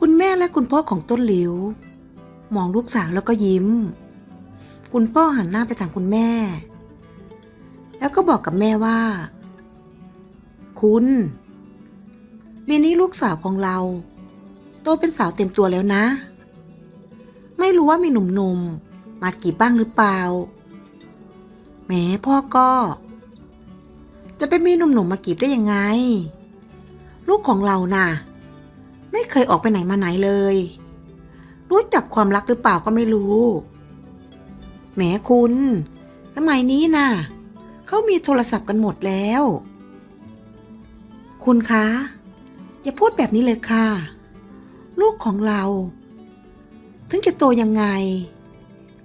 คุณแม่และคุณพ่อของต้นหลิว มองลูกสาวแล้วก็ยิ้ม คุณพ่อหันหน้าไปทางคุณแม่ แล้วก็บอกกับแม่ว่า คุณปีนี้ลูกสาวของเรา โตเป็นสาวเต็มตัวแล้วนะ ไม่รู้ว่ามีหนุ่มๆมากีบบ้างหรือเปล่าแหมพ่อก็ จะไปมีหนุ่มๆมากีบได้ยังไง ลูกของเราน่ะ ไม่เคยออกไปไหนมาไหนเลย รู้จักความรักหรือเปล่าก็ไม่รู้ แหมคุณ สมัยนี้น่ะเขามีโทรศัพท์กันหมดแล้ว คุณคะ อย่าพูดแบบนี้เลยค่ะ ลูกของเรา ถึงจะโตยังไง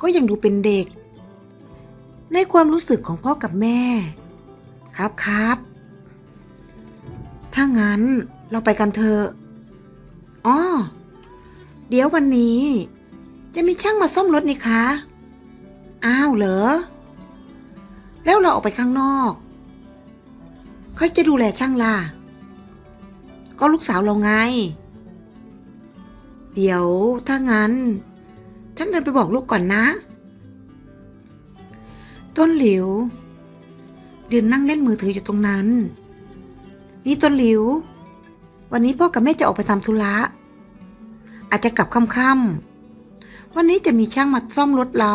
ก็ยังดูเป็นเด็ก ในความรู้สึกของพ่อกับแม่ ครับครับ ถ้างั้นเราไปกันเถอะ อ๋อเดี๋ยววันนี้ จะมีช่างมาซ่อมรถนี่คะ อ้าวเหรอ แล้วเราออกไปข้างนอกใครจะดูแลช่างล่ะ ก็ลูกสาวเราไง เดี๋ยวถ้างั้น ฉันเดินไปบอกลูกก่อนนะ ต้นหลิวยืนนั่งเล่นมือถืออยู่ตรงนั้น นี่ต้นหลิว วันนี้พ่อกับแม่จะออกไปทำธุระ อาจจะกลับค่ำๆวันนี้จะมีช่างมาซ่อมรถเรา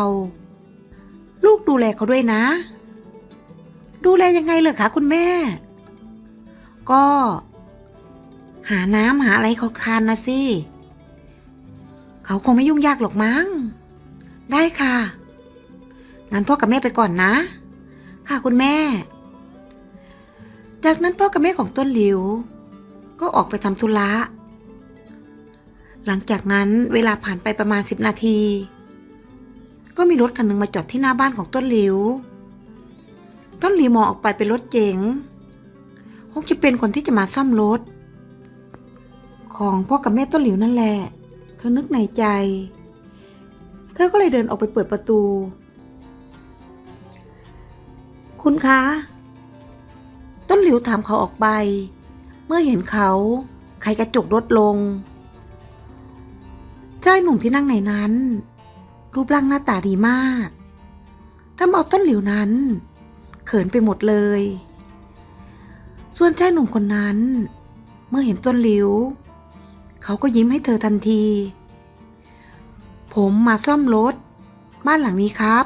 ลูกดูแลเขาด้วยนะ ดูแลยังไงเหรอคะคุณแม่ ก็ หาน้ำหาอะไรเขาทานนะสิเขาคงไม่ยุ่งยากหรอกมั้ง ได้ค่ะ งั้นพ่อกับแม่ไปก่อนนะ ค่ะคุณแม่ จากนั้นพ่อกับแม่ของต้นหลิว ก็ออกไปทำธุระ หลังจากนั้นเวลาผ่านไปประมาณสิบนาที ก็มีรถคันหนึ่งมาจอดที่หน้าบ้านของต้นหลิว ต้นหลิวมองออกไปเป็นรถเก๋งคงจะเป็นคนที่จะมาซ่อมรถ ของพ่อกับแม่ต้นหลิวนั่นแหละ เธอนึกในใจ เธอก็เลยเดินออกไปเปิดประตู คุณคะ ต้นหลิวถามเขาออกไป เมื่อเห็นเขาไขกระจกรถลง ชายหนุ่มที่นั่งในนั้น รูปร่างหน้าตาดีมากทำเอาต้นหลิวนั้น เขินไปหมดเลย ส่วนชายหนุ่มคนนั้น เมื่อเห็นต้นหลิว เขาก็ยิ้มให้เธอทันที ผมมาซ่อมรถ บ้านหลังนี้ครับ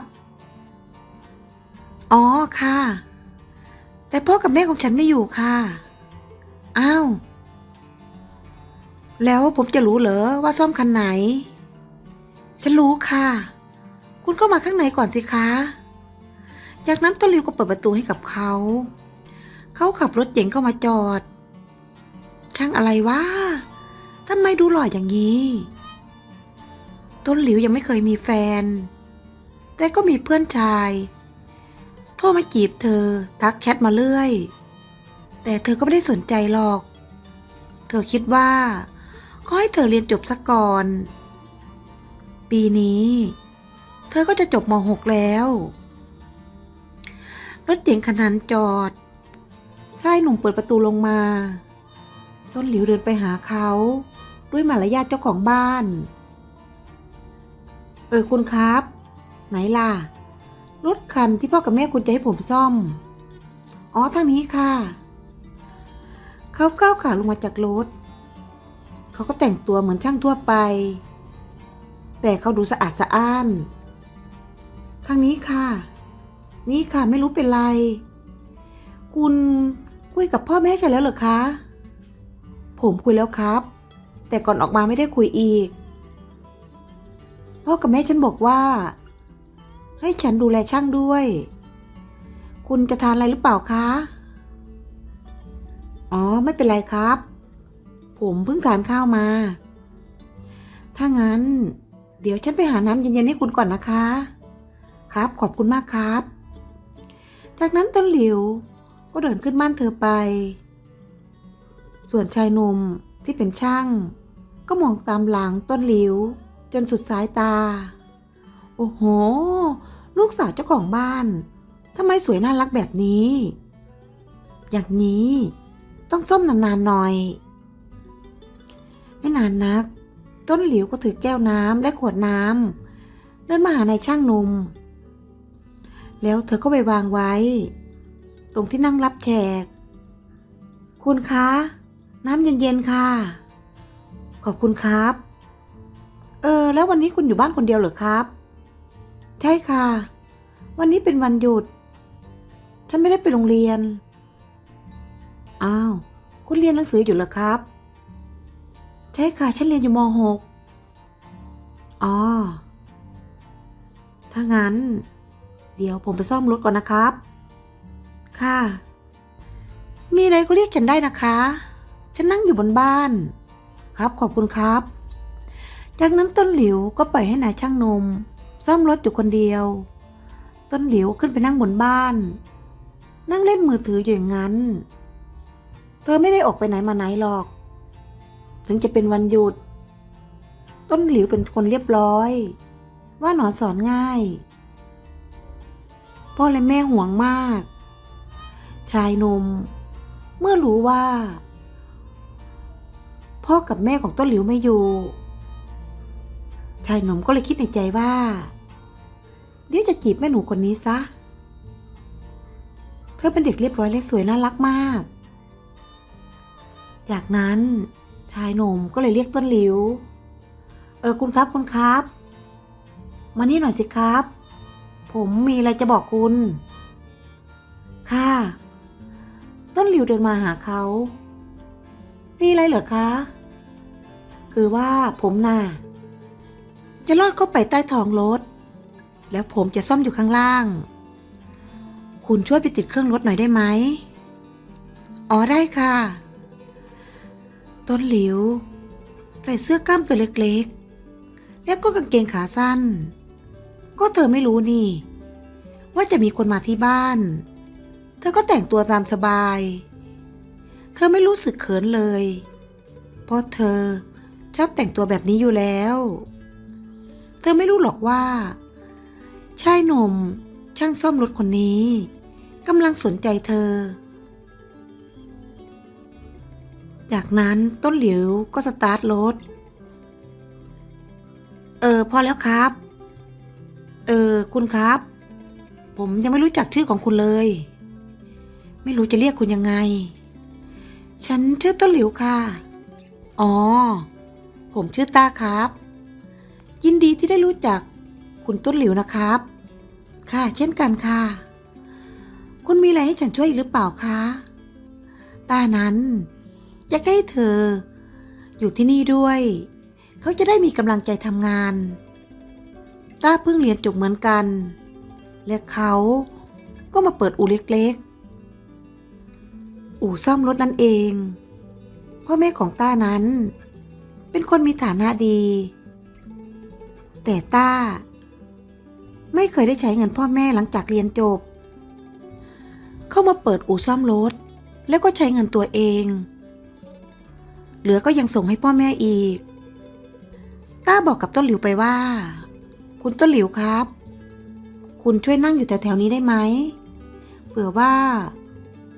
อ๋อค่ะ แต่พ่อกับแม่ของฉันไม่อยู่ค่ะ อ้าว แล้วผมจะรู้เหรอว่าซ่อมคันไหน ฉันรู้ค่ะ คุณเข้ามาข้างในก่อนสิคะ จากนั้นต้นริวก็เปิดประตูให้กับเขา เขาขับรถเก๋งเข้ามาจอด ช่างอะไรวะทำไมดูหล่ออย่างนี้ ต้นหลิวยังไม่เคยมีแฟน แต่ก็มีเพื่อนชาย โทรมาจีบเธอ ทักแชทมาเรื่อย แต่เธอก็ไม่ได้สนใจหรอก เธอคิดว่า ขอให้เธอเรียนจบสักก่อน ปีนี้ เธอก็จะจบม .6 แล้ว รถเก๋งคันนั้นจอด ชายหนุ่มเปิดประตูลงมา ต้นหลิวเดินไปหาเขา ด้วยมารยาทเจ้าของบ้าน เออคุณครับ ไหนล่ะ รถคันที่พ่อกับแม่คุณจะให้ผมซ่อม อ๋อทางนี้ค่ะ เขาก้าวขาลงมาจากรถ เขาก็แต่งตัวเหมือนช่างทั่วไป แต่เขาดูสะอาดสะอ้าน ทางนี้ค่ะ นี่ค่ะไม่รู้เป็นไร คุณคุยกับพ่อแม่ฉันแล้วเหรอคะ ผมคุยแล้วครับ แต่ก่อนออกมาไม่ได้คุยอีก พ่อกับแม่ฉันบอกว่า ให้ฉันดูแลช่างด้วย คุณจะทานอะไรหรือเปล่าคะ อ๋อ ไม่เป็นไรครับ ผมเพิ่งทานข้าวมา ถ้างั้น เดี๋ยวฉันไปหาน้ำเย็นๆให้คุณก่อนนะคะ ครับขอบคุณมากครับ จากนั้นต้นหลิวก็เดินขึ้นบ้านเธอไป ส่วนชายหนุ่มที่เป็นช่าง ก็มองตามหลังต้นหลิว จนสุดสายตา โอ้โห ลูกสาวเจ้าของบ้านทำไมสวยน่ารักแบบนี้ อย่างนี้ต้องส้มนานๆหน่อย ไม่นานนัก ต้นหลิวก็ถือแก้วน้ำและขวดน้ำเดินมาหานายช่างหนุ่ม แล้วเธอก็ไปวางไว้ ตรงที่นั่งรับแขก คุณคะ น้ำเย็นๆค่ะ ขอบคุณครับ เออ แล้ววันนี้คุณอยู่บ้านคนเดียวเหรอครับ ใช่ค่ะ วันนี้เป็นวันหยุด ฉันไม่ได้ไปโรงเรียน อ้าว คุณเรียนหนังสืออยู่เหรอครับ ใช่ค่ะ ฉันเรียนอยู่ม .6 อ๋อ ถ้างั้น เดี๋ยวผมไปซ่อมรถก่อนนะครับ ค่ะ มีอะไรก็เรียกฉันได้นะคะ ฉันนั่งอยู่บนบ้าน ครับขอบคุณครับ จากนั้นต้นหลิวก็ปล่อยให้นายช่างนม ซ่อมรถอยู่คนเดียว ต้นหลิวขึ้นไปนั่งบนบ้าน นั่งเล่นมือถืออยู่อย่างนั้น เธอไม่ได้ออกไปไหนมาไหนหรอก ถึงจะเป็นวันหยุด ต้นหลิวเป็นคนเรียบร้อย ว่าหนอนสอนง่าย พ่อและแม่ห่วงมาก ชายนม เมื่อรู้ว่า พ่อกับแม่ของต้นหลิวไม่อยู่ ชายนมก็เลยคิดในใจว่า เดี๋ยวจะจีบแม่หนูคนนี้ซะ เธอเป็นเด็กเรียบร้อยและสวยน่ารักมาก จากนั้น ชายหนุ่มก็เลยเรียกต้นหลิว เออคุณครับคุณครับ มานี่หน่อยสิครับ ผมมีอะไรจะบอกคุณ ค่ะ ต้นหลิวเดินมาหาเขามีอะไรเหรอคะ คือว่าผมน่ะจะลอดเข้าไปใต้ท้องรถ แล้วผมจะซ่อมอยู่ข้างล่าง คุณช่วยไปติดเครื่องรถหน่อยได้ไหม อ๋อได้ค่ะ ต้นหลิว ใส่เสื้อกล้ามตัวเล็กๆ แล้วก็กางเกงขาสั้น ก็เธอไม่รู้นี่ ว่าจะมีคนมาที่บ้าน เธอก็แต่งตัวตามสบาย เธอไม่รู้สึกเขินเลย เพราะเธอชอบแต่งตัวแบบนี้อยู่แล้ว เธอไม่รู้หรอกว่า ชายหนุ่มช่างซ่อมรถคนนี้กำลังสนใจเธอ จากนั้นต้นหลิวก็สตาร์ทรถ เออพอแล้วครับ เออคุณครับ ผมยังไม่รู้จักชื่อของคุณเลย ไม่รู้จะเรียกคุณยังไง ฉันชื่อต้นหลิวค่ะ อ๋อ ผมชื่อตาครับ ยินดีที่ได้รู้จักคุณต้นหลิวนะครับ ค่ะ เช่นกันค่ะ คุณมีอะไรให้ฉันช่วยอีกหรือเปล่าคะ ตานั้น อยากให้เธอ อยู่ที่นี่ด้วย เขาจะได้มีกำลังใจทำงานต้าเพิ่งเรียนจบเหมือนกัน และเขาก็มาเปิดอู่เล็กๆ อู่ซ่อมรถนั่นเอง พ่อแม่ของต้านั้น เป็นคนมีฐานะดี แต่ต้า ไม่เคยได้ใช้เงินพ่อแม่หลังจากเรียนจบ เข้ามาเปิดอู่ซ่อมรถ แล้วก็ใช้เงินตัวเอง เหลือก็ยังส่งให้พ่อแม่อีก ต้าบอกกับต้นหลิวไปว่า คุณต้นหลิวครับ คุณช่วยนั่งอยู่แถวๆนี้ได้ไหม เผื่อว่า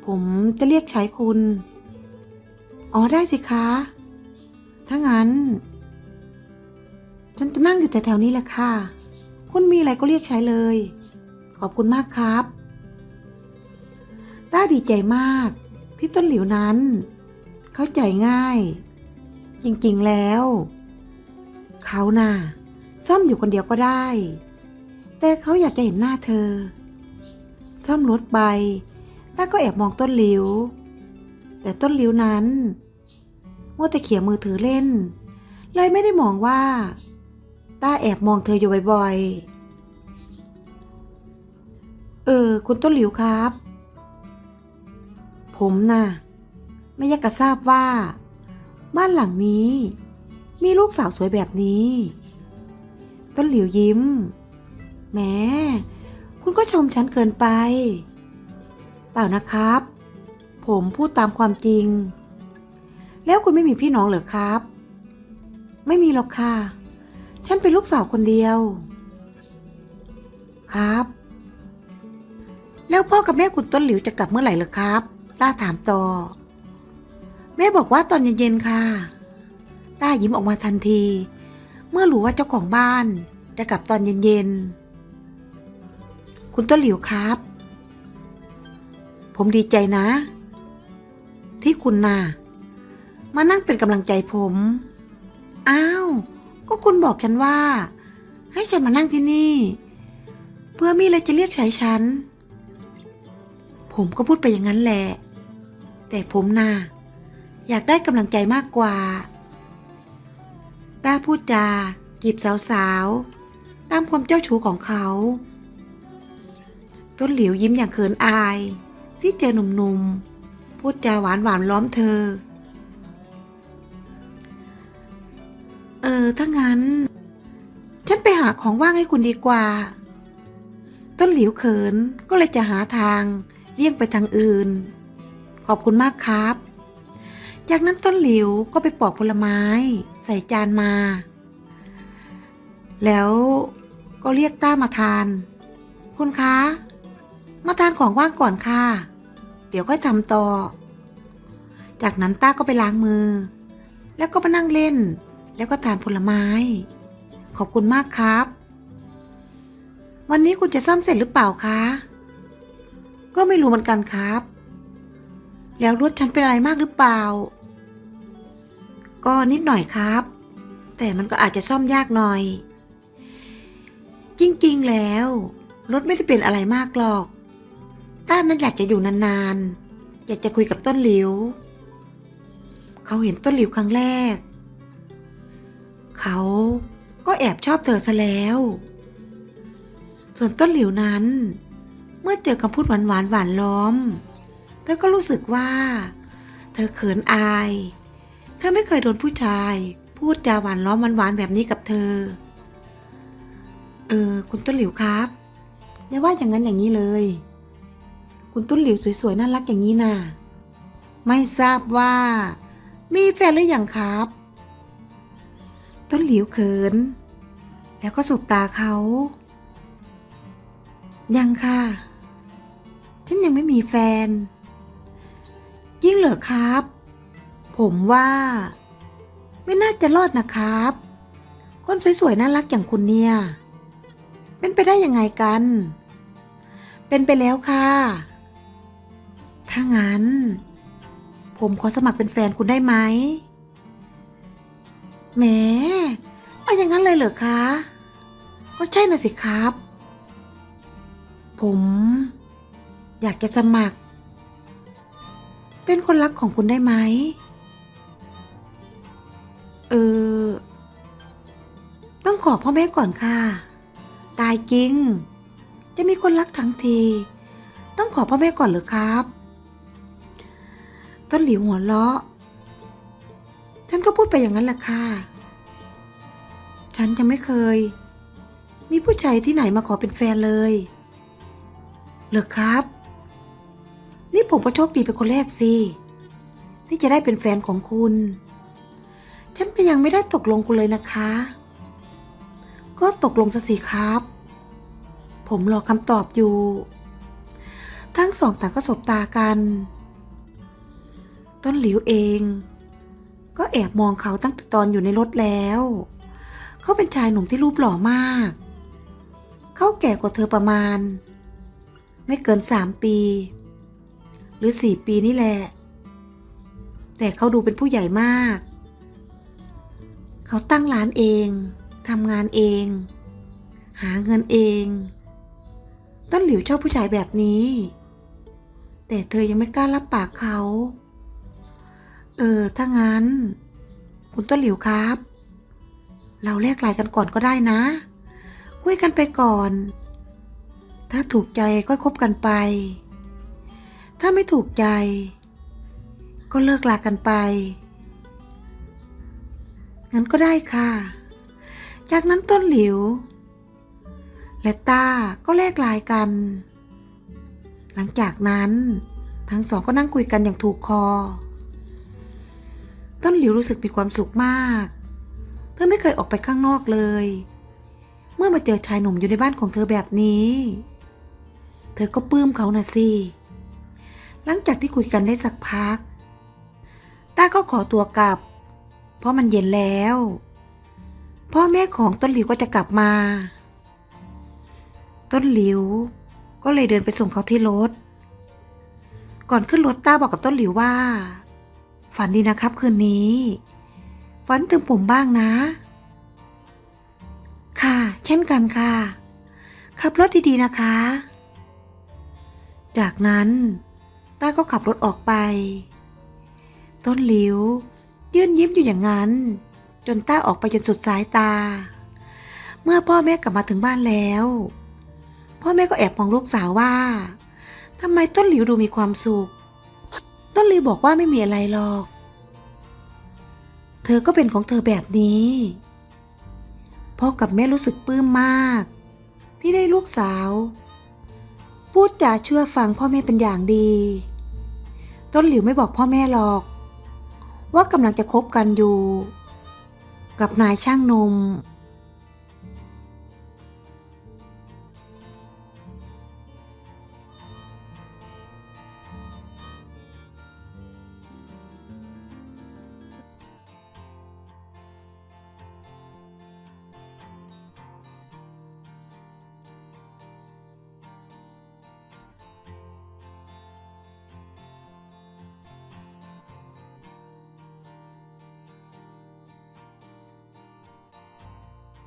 ผมจะเรียกใช้คุณ อ๋อได้สิคะ ถ้างั้น ฉันจะนั่งอยู่แถวๆนี้แหละค่ะ คุณมีอะไรก็เรียกใช้เลย ขอบคุณมากครับ ต้าดีใจมากที่ต้นหลิวนั้น เข้าใจง่าย จริง ๆ แล้ว เขาน่ะซ่อมอยู่คนเดียวก็ได้ แต่เขาอยากจะเห็นหน้าเธอ ซ่อมรถไปต้าก็แอบมองต้นหลิว แต่ต้นหลิวนั้นมัวแต่เขี่ยมือถือเล่น เลยไม่ได้มองว่า ต้าแอบมองเธออยู่บ่อยๆ เออ คุณต้นหลิวครับ ผมน่ะ ไม่อยากจะทราบว่า บ้านหลังนี้ มีลูกสาวสวยแบบนี้ ต้นหลิวยิ้มแหมคุณก็ชมฉันเกินไป เปล่านะครับ ผมพูดตามความจริง แล้วคุณไม่มีพี่น้องเหรอครับ ไม่มีหรอกค่ะ ฉันเป็นลูกสาวคนเดียว ครับ แล้วพ่อกับแม่คุณต้นหลิวจะกลับเมื่อไหร่เหรอครับต้าถามต่อ แม่บอกว่าตอนเย็นๆค่ะ ต้ายิ้มออกมาทันที เมื่อรู้ว่าเจ้าของบ้านจะกลับตอนเย็นๆ คุณต้นหลิวครับ ผมดีใจนะ ที่คุณน่ะ มานั่งเป็นกำลังใจผม อ้าว ก็คุณบอกฉันว่า ให้ฉันมานั่งที่นี่ เพื่อมีอะไรจะเรียกใช้ฉัน ผมก็พูดไปอย่างนั้นแหละ แต่ผมน่ะ อยากได้กำลังใจมากกว่า ต้าพูดจาจีบสาวๆ ตามความเจ้าชู้ของเขา ต้นหลิวยิ้มอย่างเขินอาย ที่เจอหนุ่มๆ พูดจาหวานหวานล้อมเธอ เออ ถ้างั้น ฉันไปหาของว่างให้คุณดีกว่า ต้นหลิวเขินก็เลยจะหาทางเลี่ยงไปทางอื่น ขอบคุณมากครับ จากนั้นต้นหลิวก็ไปปอกผลไม้ ใส่จานมา แล้วก็เรียกต้ามาทาน คุณคะ มาทานของว่างก่อนค่ะ เดี๋ยวค่อยทำต่อ จากนั้นต้าก็ไปล้างมือ แล้วก็มานั่งเล่น แล้วก็ทานผลไม้ ขอบคุณมากครับ วันนี้คุณจะซ่อมเสร็จหรือเปล่าคะ ก็ไม่รู้เหมือนกันครับ แล้วรถฉันเป็นอะไรมากหรือเปล่า ก็นิดหน่อยครับ แต่มันก็อาจจะซ่อมยากหน่อย จริงๆแล้ว รถไม่ได้เป็นอะไรมากหรอก ต้านั้นอยากจะอยู่นานๆ อยากจะคุยกับต้นหลิว เขาเห็นต้นหลิวครั้งแรก เขาก็แอบชอบเธอซะแล้ว ส่วนต้นหลิวนั้น เมื่อเจอคำพูดหวานหวานๆหวานล้อม เธอก็รู้สึกว่า เธอเขินอาย เธอไม่เคยโดนผู้ชาย พูดจาหวานล้อมหวานๆแบบนี้กับเธอ เออ คุณต้นหลิวครับอย่าว่าอย่างนั้นอย่างนี้เลย คุณต้นหลิวสวยๆน่ารักอย่างนี้น่ะไม่ทราบว่า มีแฟนหรือยังครับ ต้นหลิวเขิน แล้วก็สบตาเขา ยังค่ะ ฉันยังไม่มีแฟน ยิ่งเหรอครับ ผมว่า ไม่น่าจะรอดนะครับ คนสวยๆ น่ารักอย่างคุณเนี่ย เป็นไปได้ยังไงกัน เป็นไปแล้วค่ะ ถ้างั้น ผมขอสมัครเป็นแฟนคุณได้ไหมแหมเอาอย่างนั้นเลยเหรอคะ ก็ใช่น่ะสิครับ ผม อยากจะสมัคร เป็นคนรักของคุณได้ไหม พ่อแม่ก่อนค่ะ ตายจริง จะมีคนรักทั้งที ต้องขอพ่อแม่ก่อนหรือครับ ต้นหลิวหัวเราะ ฉันก็พูดไปอย่างนั้นแหละค่ะ ฉันยังไม่เคย มีผู้ชายที่ไหนมาขอเป็นแฟนเลยเหรอครับ นี่ผมก็โชคดีเป็นคนแรกสิที่จะได้เป็นแฟนของคุณ ฉันยังไม่ได้ตกลงคุณเลยนะคะ ก็ตกลงซะสิครับ ผมรอคำตอบอยู่ ทั้งสองต่างก็สบตากัน ต้นหลิวเอง ก็แอบมองเขาตั้งแต่ตอนอยู่ในรถแล้ว เขาเป็นชายหนุ่มที่รูปหล่อมาก เขาแก่กว่าเธอประมาณ ไม่เกินสามปี หรือสี่ปีนี่แหละ แต่เขาดูเป็นผู้ใหญ่มาก เขาตั้งร้านเอง ทำงานเอง หาเงินเอง ต้นหลิวชอบผู้ชายแบบนี้ แต่เธอยังไม่กล้ารับปากเขา เออ ถ้างั้น คุณต้นหลิวครับ เราแลกไลน์กันก่อนก็ได้นะ คุยกันไปก่อน ถ้าถูกใจก็คบกันไป ถ้าไม่ถูกใจ ก็เลิกลากันไปงั้นก็ได้ค่ะ จากนั้นต้นหลิว และต้าก็แลกลน์กัน หลังจากนั้น ทั้งสองก็นั่งคุยกันอย่างถูกคอ ต้นหลิวรู้สึกมีความสุขมาก เธอไม่เคยออกไปข้างนอกเลย เมื่อมาเจอชายหนุ่มอยู่ในบ้านของเธอแบบนี้ เธอก็ปลื้มเขาน่ะสิหลังจากที่คุยกันได้สักพัก ต้าก็ขอตัวกลับ เพราะมันเย็นแล้ว พ่อแม่ของต้นหลิวก็จะกลับมา ต้นหลิว ก็เลยเดินไปส่งเขาที่รถ ก่อนขึ้นรถต้าบอกกับต้นหลิวว่า ฝันดีนะครับคืนนี้ ฝันถึงผมบ้างนะ ค่ะ เช่นกันค่ะ ขับรถดีๆนะคะ จากนั้นต้าก็ขับรถออกไป ต้นหลิว ยืนยิ้มอยู่อย่างนั้น จนต้าออกไปจนสุดสายตา เมื่อพ่อแม่กลับมาถึงบ้านแล้ว พ่อแม่ก็แอบมองลูกสาวว่าทำไมต้นหลิวดูมีความสุข ต้นหลิวบอกว่าไม่มีอะไรหรอก เธอก็เป็นของเธอแบบนี้พ่อกับแม่รู้สึกปลื้มมาก ที่ได้ลูกสาว พูดจาเชื่อฟังพ่อแม่เป็นอย่างดี ต้นหลิวไม่บอกพ่อแม่หรอก ว่ากำลังจะคบกันอยู่ กับนายช่างนม